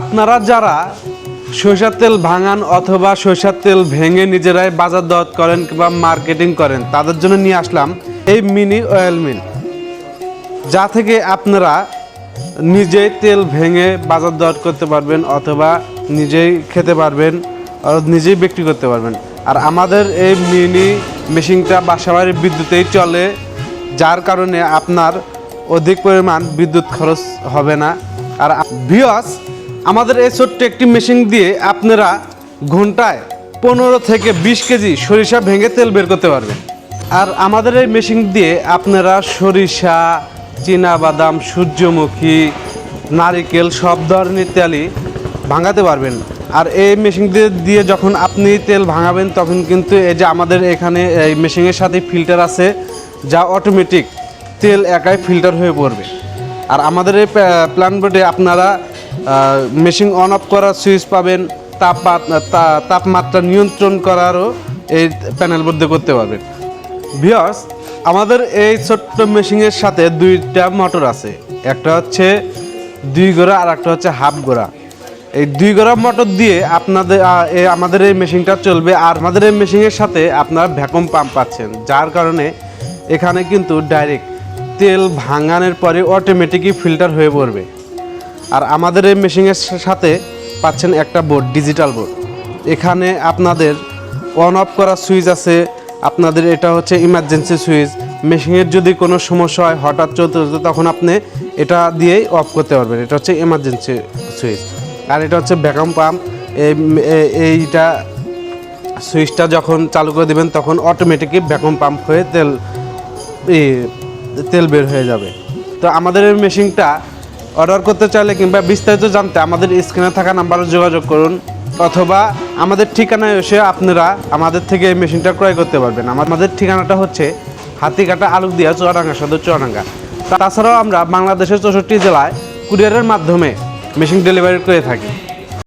আপনারা যারা সরিষার তেল ভাঙান অথবা সরিষার তেল ভেঙে নিজেরাই বাজার দর করেন কিংবা মার্কেটিং করেন, তাদের জন্য নিয়ে আসলাম এই মিনি অয়েল মিল যা থেকে আপনারা নিজেই তেল ভেঙে বাজার দর করতে পারবেন অথবা নিজেই খেতে পারবেন নিজেই বিক্রি করতে পারবেন। আর আমাদের এই মিনি মেশিনটা বাসাবাড়ির বিদ্যুতেই চলে, যার কারণে আপনার অধিক পরিমাণ বিদ্যুৎ খরচ হবে না। আর ভিওস আমাদের এই ছোট্ট একটি মেশিন দিয়ে আপনারা ঘন্টায় পনেরো থেকে বিশ কেজি সরিষা ভেঙে তেল বের করতে পারবেন। আর আমাদের এই মেশিন দিয়ে আপনারা সরিষা বাদাম সূর্যমুখী, নারিকেল সব ধরনের তেলই ভাঙাতে পারবেন। আর এই মেশিন দিয়ে দিয়ে যখন আপনি তেল ভাঙাবেন, তখন কিন্তু এই যে আমাদের এখানে এই মেশিনের সাথে ফিল্টার আছে, যা অটোমেটিক তেল একাই ফিল্টার হয়ে পড়বে। আর আমাদের এই প্ল্যান বোর্ডে আপনারা মেশিন অন অফ করার সুইচ পাবেন তাপমাত্রা নিয়ন্ত্রণ করারও এই প্যানেল বোর্ডে করতে পারবেন। ভিওর্স আমাদের এই ছোট্ট মেশিনের সাথে দুইটা মোটর আছে। একটা হচ্ছে দুই গোড়া আর একটা হচ্ছে হাফ গোড়া। এই দুই গোড়া মোটর দিয়ে আপনাদের আমাদের এই মেশিনটা চলবে আর আমাদের এই মেশিনের সাথে আপনারা ভ্যাকুম পাম্প পাচ্ছেন, যার কারণে এখানে কিন্তু ডাইরেক্ট তেল ভাঙানোর পরে অটোমেটিকই ফিল্টার হয়ে পড়বে। আর আমাদের এই মেশিনের সাথে পাচ্ছেন একটা বোর্ড ডিজিটাল বোর্ড এখানে আপনাদের অন অফ করার সুইচ আছে, আপনাদের এটা হচ্ছে ইমার্জেন্সি সুইচ মেশিনের যদি কোনো সমস্যা হয়, হঠাৎ চলতে চলতে তখন আপনি এটা দিয়েই অফ করতে পারবেন। এটা হচ্ছে ইমার্জেন্সি সুইচ আর এটা হচ্ছে ভ্যাকাম পাম্প এইটা সুইচটা যখন চালু করে দিবেন, তখন অটোমেটিকই ভ্যাকুম পাম্প হয়ে তেল তেল বের হয়ে যাবে। তো আমাদের এই মেশিনটা অর্ডার করতে চাইলে কিংবা বিস্তারিত জানতে আমাদের স্ক্রিনে থাকা নাম্বারে যোগাযোগ করুন, অথবা আমাদের ঠিকানায় এসে আপনারা আমাদের থেকে এই মেশিনটা ক্রয় করতে পারবেন। আমাদের ঠিকানাটা হচ্ছে হাতিকাটা আলুকদিয়া, চুয়াডাঙ্গা, সদর চুয়াডাঙ্গা। তাছাড়াও আমরা বাংলাদেশের চৌষট্টি জেলায় কুরিয়ারের মাধ্যমে মেশিন ডেলিভারি করে থাকি।